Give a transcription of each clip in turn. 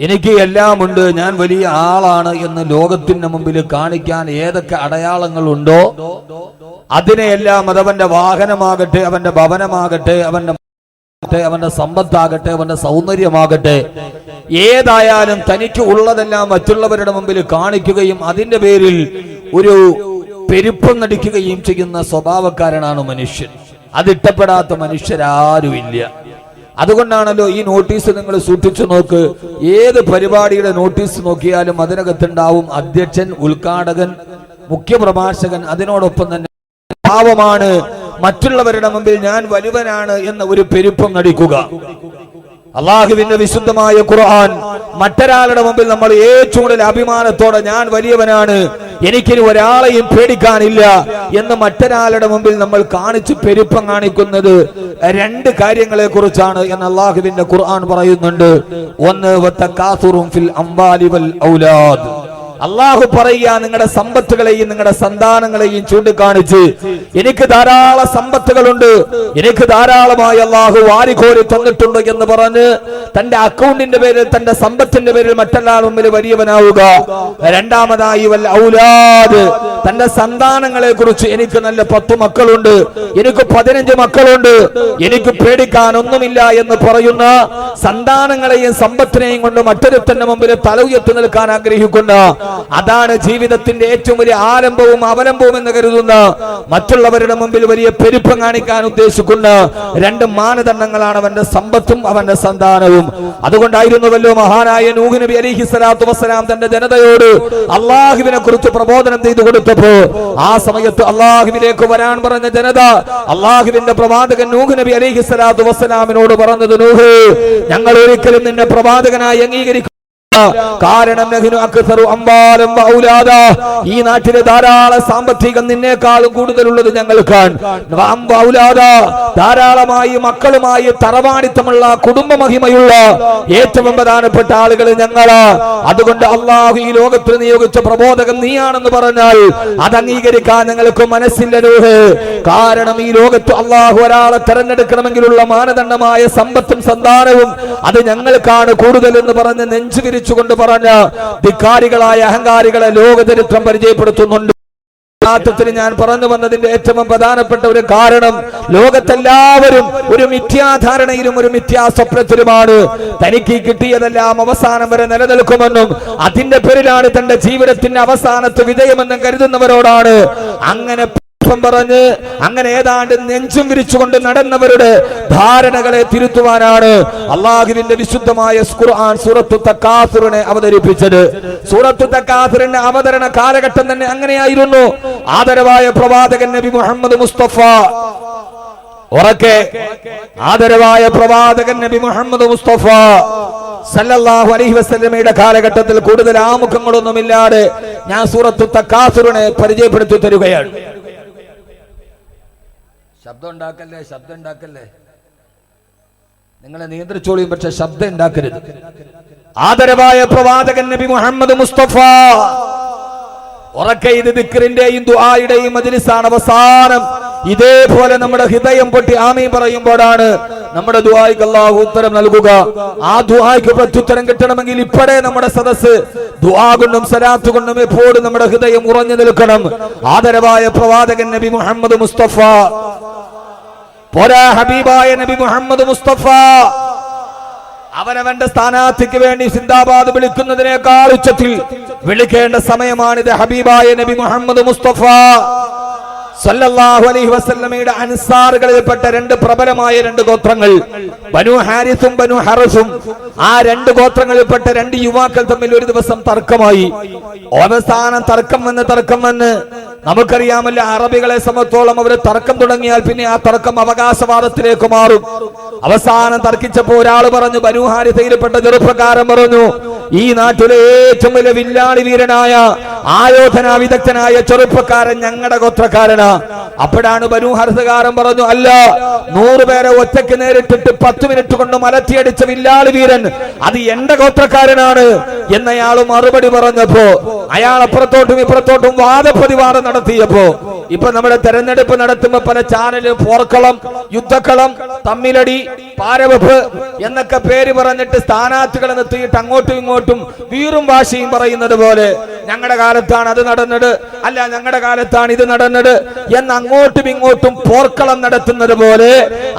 എനിക്ക് എല്ലാമുണ്ട് ഞാൻ വലിയ ആളാണ് എന്ന് ലോകത്തിന്റെ മുമ്പിൽ കാണിക്കാൻ ഏതൊക്കെ അടയാളങ്ങളുണ്ടോ അതിനെയെല്ലാം അതവന്റെ വാഹനമാകട്ടെ അവന്റെ ഭവനമാകട്ടെ അവന്റെ അവന്റെ സമ്പത്താകട്ടെ അവന്റെ സൗന്ദര്യമാകട്ടെ ഏതായാലും തനിക്ക് ഉള്ളതെല്ലാം മറ്റുള്ളവരുടെ മുമ്പിൽ കാണിക്കുകയും അതിന്റെ പേരിൽ ഒരു പെരുപ്പം നടിക്കുകയും ചെയ്യുന്ന സ്വഭാവക്കാരനാണ് മനുഷ്യൻ. അതിഷ്ടപ്പെടാത്ത മനുഷ്യരാരുമില്ല. അതുകൊണ്ടാണല്ലോ ഈ നോട്ടീസ് നിങ്ങൾ സൂക്ഷിച്ചു നോക്ക്. ഏത് പരിപാടിയുടെ നോട്ടീസ് നോക്കിയാലും അതിനകത്തുണ്ടാവും അധ്യക്ഷൻ ഉദ്ഘാടകൻ മുഖ്യപ്രഭാഷകൻ അതിനോടൊപ്പം തന്നെ ഭാവമാണ് മറ്റുള്ളവരുടെ മുമ്പിൽ ഞാൻ വലുവനാണ് എന്ന ഒരു പെരുപ്പം നടിക്കുക. അള്ളാഹുവിന്റെ വിശുദ്ധമായ ഖുർആൻ മറ്റൊരാളുടെ മുമ്പിൽ നമ്മൾ ഏറ്റവും കൂടുതൽ അഭിമാനത്തോടെ ഞാൻ വലിയവനാണ്. എനിക്കിനി ഒരാളെയും പേടിക്കാനില്ല എന്ന് മറ്റൊരാളുടെ മുമ്പിൽ നമ്മൾ കാണിച്ച് പെരുപ്പം കാണിക്കുന്നത് രണ്ട് കാര്യങ്ങളെ കുറിച്ചാണ് എന്ന് അള്ളാഹുവിന്റെ ഖുർആൻ പറയുന്നുണ്ട്. ഒന്ന് ഫിൽ ഔലാദ്. അള്ളാഹു പറയുക നിങ്ങളുടെ സമ്പത്തുകളെയും നിങ്ങളുടെ സന്താനങ്ങളെയും ചൂണ്ടിക്കാണിച്ച് എനിക്ക് ധാരാളം സമ്പത്തുകളുണ്ട് എനിക്ക് ധാരാളമായി അള്ളാഹു വാരിക്കോരി തന്നിട്ടുണ്ട് എന്ന് പറഞ്ഞ് തന്റെ അക്കൗണ്ടിന്റെ പേരിൽ തന്റെ സമ്പത്തിന്റെ പേരിൽ മറ്റൊരാൾ മുമ്പിൽ വലിയവനാവുക. രണ്ടാമതായി വല്ല ഔലാദ് തന്റെ സന്താനങ്ങളെ കുറിച്ച് എനിക്ക് നല്ല പത്ത് മക്കളുണ്ട് എനിക്ക് പതിനഞ്ച് മക്കളുണ്ട് എനിക്ക് പേടിക്കാൻ ഒന്നുമില്ല എന്ന് പറയുന്ന സന്താനങ്ങളെയും സമ്പത്തിനെയും കൊണ്ട് മറ്റൊരുത്തന്റെ മുമ്പിൽ തല ഉയർത്തി നിൽക്കാൻ ആഗ്രഹിക്കുന്ന അതാണ് ജീവിതത്തിന്റെ ഏറ്റവും വലിയ ആരംഭവും അവലംബവും എന്ന് കരുതുന്ന മറ്റുള്ളവരുടെ മുമ്പിൽ വലിയ പെരുപ്പം കാണിക്കാൻ ഉദ്ദേശിക്കുന്ന രണ്ട് മാനദണ്ഡങ്ങളാണ് അവന്റെ സമ്പത്തും അവന്റെ സന്താനവും. അതുകൊണ്ടായിരുന്നുവല്ലോ മഹാനായ നൂഹ് നബി അലിഹി സ്വലാത്തു വസ്സലാം തന്റെ ജനതയോട് അള്ളാഹുവിനെ കുറിച്ച് പ്രബോധനം ചെയ്തു കൊടുത്തപ്പോ ആ സമയത്ത് അള്ളാഹുവിലേക്ക് വരാൻ പറഞ്ഞ ജനത അള്ളാഹുവിന്റെ പ്രവാചകൻ നൂഹ് നബി അലിഹി സ്വലാത്തു വസ്സലാമിനോട് പറഞ്ഞത് നൂഹ് ഞങ്ങൾ ഒരിക്കലും നിന്നെ പ്രവാചകനായി അംഗീകരിക്കും കാരണം. ഈ നാട്ടിലെ ധാരാളം സാമ്പത്തികം നിന്നേക്കാളും കൂടുതലുള്ളത് ഞങ്ങൾക്കാണ്. ധാരാളമായി മക്കളുമായി തറവാടിത്തമുള്ള കുടുംബ മഹിമയുള്ള ഏറ്റവും പ്രധാനപ്പെട്ട ആളുകൾ ഞങ്ങളാ അതുകൊണ്ട് അള്ളാഹു ഈ ലോകത്തിൽ നിയോഗിച്ച പ്രബോധകൻ നീയാണെന്ന് പറഞ്ഞാൽ അത് അംഗീകരിക്കാൻ ഞങ്ങൾക്ക് മനസ്സില്ല കാരണം ഈ ലോകത്ത് അള്ളാഹു ഒരാളെ തെരഞ്ഞെടുക്കണമെങ്കിലുള്ള മാനദണ്ഡമായ സമ്പത്തും സന്താനവും അത് ഞങ്ങൾക്കാണ് കൂടുതൽ എന്ന് പറഞ്ഞ് നെഞ്ചു വിരിച്ചുകൊണ്ട് പറഞ്ഞ ധിക്കാരികളായ അഹങ്കാരികളെ ലോകചരിത്രം പരിചയപ്പെടുത്തുന്നുണ്ട്. യഥാർത്ഥത്തിൽ ഞാൻ പറഞ്ഞു വന്നതിന്റെ ഏറ്റവും പ്രധാനപ്പെട്ട ഒരു കാരണം ലോകത്തെല്ലാവരും ഒരു മിഥ്യാധാരണയിലും ഒരു മിഥ്യാസ്വപ്നത്തിലുമാണ്. തനിക്ക് കിട്ടിയതെല്ലാം അവസാനം വരെ നിലനിൽക്കുമെന്നും അതിന്റെ പേരിലാണ് തന്റെ ജീവിതത്തിന്റെ അവസാനത്ത് വിജയമെന്നും കരുതുന്നവരോടാണ്. അങ്ങനെ പുഷ്പം പറഞ്ഞ് അങ്ങനെ ഏതാണ്ട് നെഞ്ചും വിരിച്ചുകൊണ്ട് നടന്നവരുടെ ധാരണകളെ തിരുത്തുവാനാണ് അള്ളാഹുവിന്റെ വിശുദ്ധമായ സൂറത്തു അവതരിപ്പിച്ചത്. സൂറത്തു തക്കാസുറിന്റെ അവതരണ കാലഘട്ടം തന്നെ അങ്ങനെയായിരുന്നു. ആദരവായ പ്രവാചകൻ നബി മുഹമ്മദ് മുസ്തഫ. ഉറക്കെ ആദരവായ പ്രവാചകൻ നബി മുഹമ്മദ് മുസ്തഫ. സല്ലല്ലാഹു അലൈഹി വസല്ലമയുടെ കാലഘട്ടത്തിൽ കൂടുതൽ ആമുഖങ്ങളൊന്നുമില്ലാതെ ഞാൻ സൂറത്തു തക്കാസുറിനെ പരിചയപ്പെടുത്തി തരികയാണ്. ശബ്ദം ഉണ്ടാക്കല്ലേ ശബ്ദം ഉണ്ടാക്കല്ലേ നിങ്ങളെ നിയന്ത്രിച്ചോളിയും പക്ഷെ ശബ്ദം ഉണ്ടാക്കരുത് ആദരവായ പ്രവാചകൻ നബി മുഹമ്മദ് മുസ്തഫ. ഉറക്കെ ഇത് ദിക്റിന്റെയും ദുആയുടെയും മജ്ലിസാണ് അവസാനം. ഇതേപോലെ നമ്മുടെ ഹൃദയം പൊട്ടി ആമീൻ പറയുമ്പോഴാണ് നമ്മുടെ ദുആയ്ക്ക് അല്ലാഹു ഉത്തരം നൽകുക. ആ ദുആയ്ക്ക് പ്രത്യുത്തരം കിട്ടണമെങ്കിൽ ഇപ്പോഴേ നമ്മുടെ സദസ്സ് ദുആ കൊണ്ടും സലാത്ത് കൊണ്ടും എപ്പോഴും നമ്മുടെ ഹൃദയം ഉറഞ്ഞു നിൽക്കണം. ആദരവായ പ്രവാചകൻ നബി മുഹമ്മദ് മുസ്തഫ. പോരാ ഹബീബായ നബി മുഹമ്മദ് മുസ്തഫ. അവനവന്റെ സ്ഥാനാർത്ഥിക്ക് വേണ്ടി സിന്ദാബാദ് വിളിക്കുന്നതിനേക്കാൾ ഉച്ചത്തിൽ വിളിക്കേണ്ട സമയമാണിത് ഹബീബായ നബി മുഹമ്മദ് മുസ്തഫ. സല്ലല്ലാഹു അലൈഹി വസല്ലമയുടെ അൻസാറുകളിൽപ്പെട്ട രണ്ട് പ്രബലമായ രണ്ട് ഗോത്രങ്ങൾ ബനു ഹാരിസും ബനു ഹറസും ആ രണ്ട് ഗോത്രങ്ങളിൽപ്പെട്ട രണ്ട് യുവാക്കൾ തമ്മിൽ ഒരു ദിവസം തർക്കമായി. അവസാനം തർക്കം വന്ന് തർക്കം വന്ന് നമുക്കറിയാമല്ലോ അറബികളെ സംബന്ധിച്ചോളം അവർ തർക്കം തുടങ്ങിയാൽ പിന്നെ ആ തർക്കം അവകാശവാദത്തിലേക്ക് മാറും. അവസാനം തർക്കിച്ചപ്പോ ഒരാൾ പറഞ്ഞു ബനുഹാരിതയിൽപ്പെട്ട ചെറുപ്പക്കാരൻ പറഞ്ഞു ഈ നാട്ടിലെ ഏറ്റവും വലിയ വില്ലാളി വീരനായ ആയോധന വിദഗ്ധനായ ചെറുപ്പക്കാരൻ ഞങ്ങളുടെ ഗോത്രക്കാരനാ. അപ്പോഴാണ് ബനു ഹർസകാരൻ പറഞ്ഞു അല്ല നൂറുപേരെ ഒറ്റയ്ക്ക് നേരിട്ടിട്ട് പത്ത് മിനിറ്റ് കൊണ്ട് മലത്തിയടിച്ച വില്ലാളി വീരൻ അത് എന്റെ ഗോത്രക്കാരനാണ് എന്നയാൾ മറുപടി പറഞ്ഞപ്പോ അയാൾ അപ്പുറത്തോട്ടും ഇപ്പുറത്തോട്ടും വാദപ്രതിവാദം നടത്തിയപ്പോ ഇപ്പൊ നമ്മുടെ തെരഞ്ഞെടുപ്പ് നടത്തുമ്പോ പല ചാനൽ പോർക്കളം യുദ്ധക്കളം തമ്മിലടി പാരവെപ്പ് എന്നൊക്കെ പേര് പറഞ്ഞിട്ട് സ്ഥാനാർത്ഥികളെ നിർത്തിയിട്ട് അങ്ങോട്ടും ഇങ്ങോട്ടും വീറും വാശിയും പറയുന്നത് പോലെ ഞങ്ങളുടെ കാലത്താണ് അത് നടന്നത്. അല്ല ഞങ്ങളുടെ കാലത്താണ് ഇത് നടന്നത്. എന്ന് അങ്ങോട്ടും ഇങ്ങോട്ടും പോർക്കളം നടത്തുന്നത് പോലെ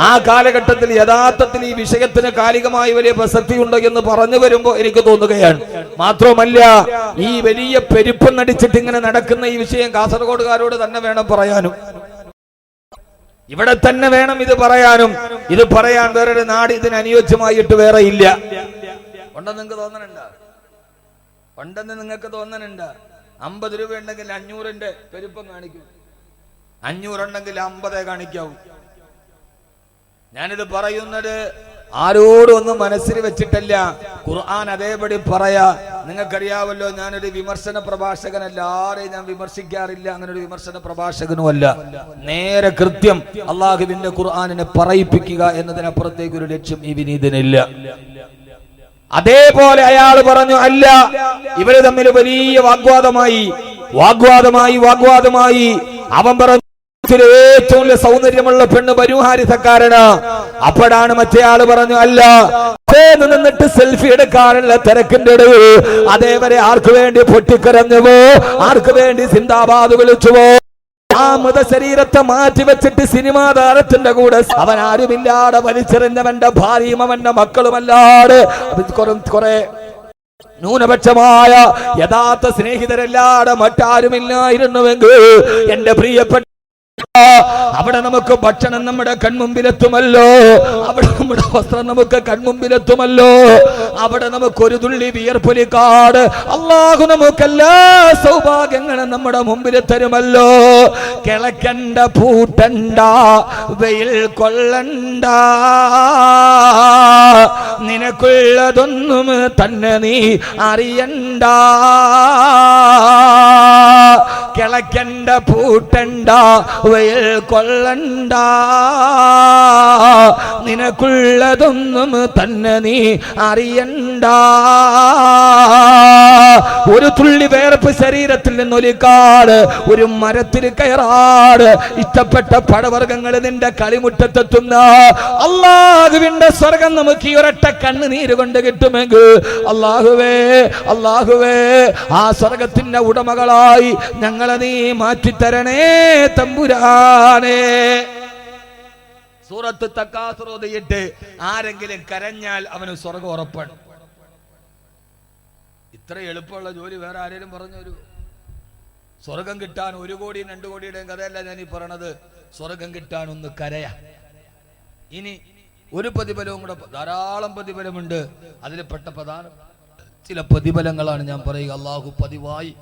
ആ കാലഘട്ടത്തിൽ യഥാർത്ഥത്തിൽ ഈ വിഷയത്തിന് കാലികമായി വലിയ പ്രസക്തി ഉണ്ടോ എന്ന് പറഞ്ഞു വരുമ്പോൾ എനിക്ക് തോന്നുകയാണ്. മാത്രമല്ല ഈ വലിയ പെരുപ്പം നടിച്ചിട്ട് ഇങ്ങനെ നടക്കുന്ന ഈ വിഷയം കാസർഗോഡുകാരോട് തന്നെ വേണം പറയാനും. ഇവിടെ തന്നെ വേണം ഇത് പറയാനും. ഇത് പറയാൻ വേറൊരു നാട് ഇതിന് അനുയോജ്യമായിട്ട് വേറെ ഇല്ല. ഉണ്ടെന്ന് നിങ്ങൾക്ക് തോന്നണുണ്ട? ഉണ്ടെന്ന് നിങ്ങൾക്ക് തോന്നണുണ്ട്? അമ്പത് രൂപ ഉണ്ടെങ്കിൽ അഞ്ഞൂറിന്റെ പെരുപ്പം കാണിക്കും. അഞ്ഞൂറുണ്ടെങ്കിൽ അമ്പതേ കാണിക്കാവൂ. ഞാനിത് പറയുന്നത് ആരോടും ഒന്നും മനസ്സിൽ വെച്ചിട്ടല്ല. ഖുർആൻ അതേപടി പറയാ. നിങ്ങൾക്കറിയാവല്ലോ ഞാനൊരു വിമർശന പ്രഭാഷകനല്ല. ആരെയും ഞാൻ വിമർശിക്കാറില്ല. അങ്ങനെ ഒരു വിമർശന പ്രഭാഷകനുമല്ല. നേരെ കൃത്യം അള്ളാഹുവിന്റെ ഖുർആാനിനെ പറയിപ്പിക്കുക എന്നതിനപ്പുറത്തേക്കൊരു ലക്ഷ്യം ഈ വിനീതനില്ല. അതേപോലെ അയാൾ പറഞ്ഞു അല്ല ഇവർ തമ്മിൽ വലിയ വാഗ്വാദമായി വാഗ്വാദമായി വാഗ്വാദമായി. അവൻ പറഞ്ഞു ഏറ്റവും സൗന്ദര്യമുള്ള പെണ്ണ് ബനുഹാരിസക്കാരന്. അപ്പോഴാണ് മറ്റേ ആൾ പറഞ്ഞു അല്ല നിന്നിട്ട് സെൽഫി എടുക്കാനുള്ള തിരക്കിന്റെ അതേവരെ ആർക്ക് വേണ്ടി പൊട്ടിക്കരഞ്ഞുവോ? ആർക്ക് വേണ്ടി സിന്ദാബാദ് വിളിച്ചുവോ? ആ മൃതശരീരത്തെ മാറ്റി വെച്ചിട്ട് സിനിമാ താരത്തിന്റെ കൂടെ അവൻ ആരുമില്ലാതെ വലിച്ചെറിഞ്ഞവന്റെ ഭാര്യയും അവന്റെ മക്കളുമല്ലാതെ കുറെ ന്യൂനപക്ഷമായ യഥാർത്ഥ സ്നേഹിതരല്ലാതെ മറ്റാരുമില്ലായിരുന്നുവെങ്കിൽ എന്റെ പ്രിയപ്പെട്ട അവിടെ നമുക്ക് ഭക്ഷണം നമ്മുടെ കൺമുമ്പിലെത്തുമല്ലോ. അവിടെ നമ്മുടെ വസ്ത്രം നമുക്ക് കൺമുമ്പിലെത്തുമല്ലോ. അവിടെ നമുക്ക് ഒരു തുള്ളി കാട്. അള്ളാഹു നമുക്ക് എല്ലാ സൗഭാഗ്യങ്ങളും നമ്മുടെ മുമ്പിൽ തരുമല്ലോ. കിളക്കണ്ട പൂട്ടണ്ട വെയിൽ കൊള്ളണ്ട. നിനക്കുള്ളതൊന്നും തന്നെ നീ അറിയണ്ട. കിളക്കണ്ട പൂട്ടണ്ട വെയിൽ കൊള്ളണ്ട. നിനക്കുള്ളതൊന്നും തന്നെ നീ അറിയണ്ട. ഒരു തുള്ളി വേർപ്പ് ശരീരത്തിൽ നിന്നൊലിക്കാട് ഒരു മരത്തിൽ കയറാട്. ഇഷ്ടപ്പെട്ട പടവർഗങ്ങൾ നിന്റെ കളിമുറ്റത്തെത്തുന്ന അള്ളാഹുവിന്റെ സ്വർഗം നമുക്ക് ഈ ഒരൊറ്റ കണ്ണുനീര് കൊണ്ട് കിട്ടുമെങ്കിൽ അള്ളാഹുവേ അള്ളാഹുവേ ആ സ്വർഗത്തിന്റെ ഉടമകളായി ഞങ്ങളെ നീ മാറ്റിത്തരണേ തമ്പുരാനേ. സൂറത്ത് തക്കാസുറോതയിട്ട് ആരെങ്കിലും കരഞ്ഞാൽ അവന് സ്വർഗം ഉറപ്പാണ്. ഇത്ര എളുപ്പമുള്ള ജോലി വേറെ ആരെങ്കിലും പറഞ്ഞൊരു സ്വർഗം കിട്ടാൻ ഒരു കോടിയും രണ്ടു കോടിയുടെയും കഥയല്ല ഞാൻ ഈ പറയണത്. സ്വർഗം കിട്ടാൻ ഒന്ന് കരയാ. ഇനി ഒരു പ്രതിഫലവും കൂടെ ധാരാളം പ്രതിഫലമുണ്ട്. അതിൽ പെട്ട പ്രധാന ചില പ്രതിഫലങ്ങളാണ് ഞാൻ പറയുക. അള്ളാഹു പതിവായി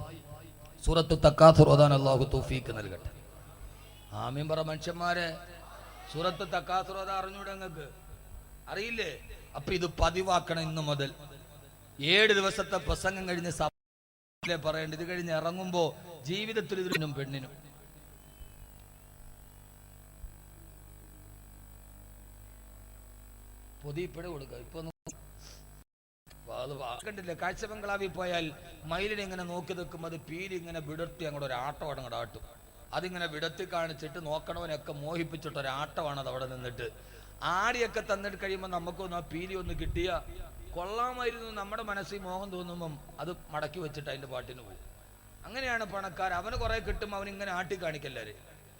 സൂറത്ത് തക്കാസുർ ഓതാൻ അള്ളാഹു തൗഫീക്ക് നൽകട്ടെ. ആമീൻ പറ മനുഷ്യന്മാരെ. സൂറത്ത് തക്കാസുർ ഓതാ അറിഞ്ഞൂടെ നിങ്ങൾക്ക് അറിയില്ലേ? അപ്പൊ ഇത് പതിവാക്കണം ഇന്ന് മുതൽ. ഏഴ് ദിവസത്തെ പ്രസംഗം കഴിഞ്ഞ് സഭയിലെ പറയേണ്ടത്? ഇത് കഴിഞ്ഞ് ഇറങ്ങുമ്പോ ജീവിതത്തിൽ ഇതിനും പെണ്ണിനും. പൊതിയിപ്പഴ കൊടുക്കുക ഇപ്പൊ കണ്ടില്ലേ? കാഴ്ച ബംഗ്ലാവിൽ പോയാൽ മയിലിനെ ഇങ്ങനെ നോക്കി നിൽക്കുമ്പോൾ അത് പീലി ഇങ്ങനെ വിടർത്തി അങ്ങോട്ട് ഒരു ആട്ടം അങ്ങോട്ട് ആട്ടും. അതിങ്ങനെ വിടത്തി കാണിച്ചിട്ട് നോക്കണവനൊക്കെ മോഹിപ്പിച്ചിട്ട് ഒരു ആട്ടമാണ് അത് അവിടെ നിന്നിട്ട്. ആടിയൊക്കെ തന്നിട്ട് കഴിയുമ്പോൾ നമുക്കൊന്ന് ആ പീലി ഒന്ന് കിട്ടിയ കൊള്ളാമായിരുന്നു നമ്മുടെ മനസ്സിൽ മോഹം തോന്നുമ്പം അത് മടക്കി വെച്ചിട്ട് അതിന്റെ പാട്ടിന് പോകും അങ്ങനെയാണ് പണക്കാർ. അവന് കുറെ കിട്ടുമ്പോൾ അവൻ ഇങ്ങനെ ആട്ടി കാണിക്കല്ലാര്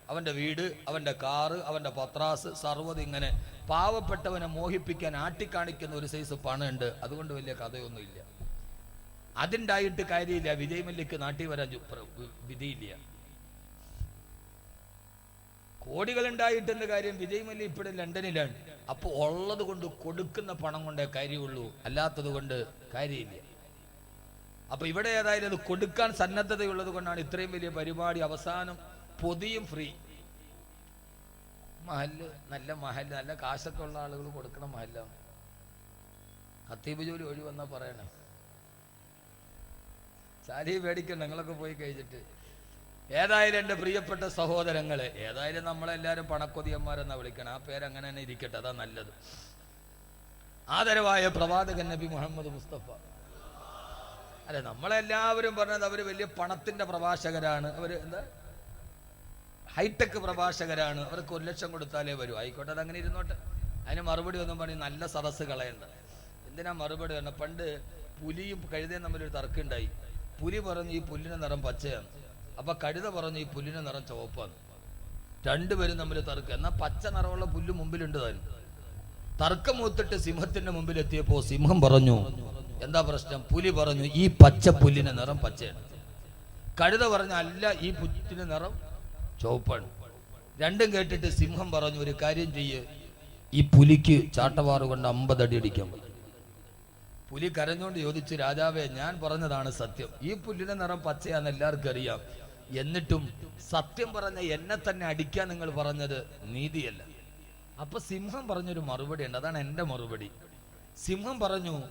അവന്റെ വീട് അവന്റെ കാറ് അവന്റെ പത്രാസ് സർവത് ഇങ്ങനെ പാവപ്പെട്ടവനെ മോഹിപ്പിക്കാൻ ആട്ടിക്കാണിക്കുന്ന ഒരു സൈസ് പണമുണ്ട്. അതുകൊണ്ട് വലിയ കഥയൊന്നുമില്ല. അതുണ്ടായിട്ട് കാര്യമില്ല. വിജയ് മല്യക്ക് നാട്ടിൽ വരാൻ വിധിയില്ല. കോടികൾ ഉണ്ടായിട്ടെന്ന കാര്യം വിജയ് ഇപ്പോഴും ലണ്ടനിലാണ്. അപ്പോൾ ഉള്ളത് കൊണ്ട് കൊടുക്കുന്ന പണം കൊണ്ടേ കാര്യമുള്ളൂ. അല്ലാത്തത് കൊണ്ട് കാര്യമില്ല. അപ്പൊ ഇവിടെ ഏതായാലും അത് കൊടുക്കാൻ സന്നദ്ധതയുള്ളത് കൊണ്ടാണ് ഇത്രയും വലിയ പരിപാടി അവസാനം പൊതിയും ഫ്രീ മഹൽ നല്ല മഹൽ നല്ല കാശൊക്കെ ഉള്ള ആളുകൾ കൊടുക്കണം മഹല്ലാണ് ഖത്തീബ് ജോലി ഒഴി വന്നാ പറയണേ. സാരി പേടിക്കണം നിങ്ങളൊക്കെ പോയി കഴിച്ചിട്ട് ഏതായാലും എന്റെ പ്രിയപ്പെട്ട സഹോദരങ്ങളെ ഏതായാലും നമ്മളെല്ലാവരും പണക്കൊതിയന്മാരെന്നാ വിളിക്കണം. ആ പേര് അങ്ങനെ തന്നെ ഇരിക്കട്ടെ അതാ നല്ലത്. ആദരവായ പ്രവാചകൻ നബി മുഹമ്മദ് മുസ്തഫ. അല്ലെ നമ്മളെല്ലാവരും പറഞ്ഞത് അവർ വലിയ പണത്തിന്റെ പ്രഭാഷകരാണ്. അവർ എന്താ? ഹൈടെക് പ്രഭാഷകരാണ്. അവർക്ക് ഒരു ലക്ഷം കൊടുത്താലേ വരൂ. ആയിക്കോട്ടെ അങ്ങനെ ഇരുന്നോട്ടെ. അതിന് മറുപടി ഒന്നും പറഞ്ഞ് നല്ല സദസ്സ് കളയണ്ട. എന്തിനാ മറുപടി പറഞ്ഞ പണ്ട് പുലിയും കഴുതയും തമ്മിലൊരു തർക്കമുണ്ടായി. പുലി പറഞ്ഞു ഈ പുല്ലിന്റെ നിറം പച്ചയാണ്. അപ്പൊ കഴുത പറഞ്ഞു ഈ പുല്ലിന്റെ നിറം ചുവപ്പാണ്. രണ്ടുപേരും തമ്മിൽ തർക്കം. എന്നാ പച്ച നിറമുള്ള പുല്ല് മുമ്പിലുണ്ട് താൻ തർക്കം മൂത്തിട്ട് സിംഹത്തിന്റെ മുമ്പിൽ എത്തിയപ്പോ സിംഹം പറഞ്ഞു എന്താ പ്രശ്നം? പുലി പറഞ്ഞു ഈ പച്ച പുല്ലിന്റെ നിറം പച്ചയാണ്. കഴുത പറഞ്ഞ അല്ല ഈ പുല്ലിന്റെ നിറം ചുവപ്പാണ്. രണ്ടും കേട്ടിട്ട് സിംഹം പറഞ്ഞു ഒരു കാര്യം ചെയ്യ്. ഈ പുലിക്ക് ചാട്ടവാറ് കൊണ്ട് അമ്പത് അടി അടിക്കാൻ പുലി കരഞ്ഞുകൊണ്ട് ചോദിച്ചു രാജാവേ ഞാൻ പറഞ്ഞതാണ് സത്യം. ഈ പുല്ലിന്റെ നിറം പച്ചയാന്ന് എല്ലാവർക്കും അറിയാം. എന്നിട്ടും സത്യം പറഞ്ഞ എന്നെ തന്നെ അടിക്കാൻ നിങ്ങൾ പറഞ്ഞത് നീതിയല്ല. അപ്പൊ സിംഹം പറഞ്ഞൊരു മറുപടി ഉണ്ട് അതാണ് എന്റെ മറുപടി. സിംഹം പറഞ്ഞു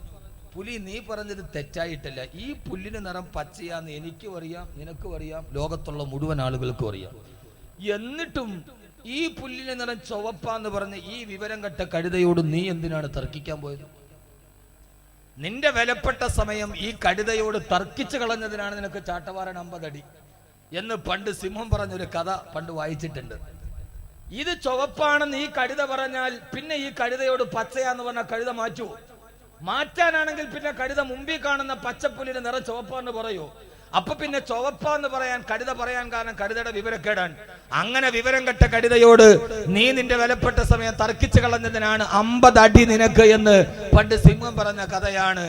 പുലി നീ പറഞ്ഞത് തെറ്റായിട്ടല്ല. ഈ പുല്ലിന് നിറം പച്ചയാന്ന് എനിക്കും അറിയാം നിനക്കും അറിയാം ലോകത്തുള്ള മുഴുവൻ ആളുകൾക്കും അറിയാം എന്നിട്ടും ഈ പുല്ലിന് നിറം ചുവപ്പാന്ന് പറഞ്ഞ് ഈ വിവരം കെട്ട കഴുതയോട് നീ എന്തിനാണ് തർക്കിക്കാൻ പോയത്? നിന്റെ വിലപ്പെട്ട സമയം ഈ കഴുതയോട് തർക്കിച്ചു കളഞ്ഞതിനാണ് നിനക്ക് ചാട്ടവാറൻ അമ്പതടി എന്ന് പണ്ട് സിംഹം പറഞ്ഞൊരു കഥ പണ്ട് വായിച്ചിട്ടുണ്ട്. ഇത് ചുവപ്പാണെന്ന് ഈ കഴുത പറഞ്ഞാൽ പിന്നെ ഈ കഴുതയോട് പച്ചയാന്ന് പറഞ്ഞ കഴുത മാറ്റൂ മാറ്റാനാണെങ്കിൽ പിന്നെ കഴുത മുമ്പിൽ കാണുന്ന പച്ചപ്പുലിന് നിറ ചുവപ്പാന്ന് പറയൂ. അപ്പൊ പിന്നെ ചുവപ്പാന്ന് പറയാൻ കഴുത പറയാൻ കാരണം കഴുതയുടെ വിവരക്കേടാണ്. അങ്ങനെ വിവരം കെട്ട കഴുതയോട് നീ നിന്റെ വിലപ്പെട്ട സമയം തർക്കിച്ചു കളഞ്ഞതിനാണ് അമ്പത് അടി നിനക്ക് എന്ന് പണ്ട് സിംഹം പറഞ്ഞ കഥയാണ്.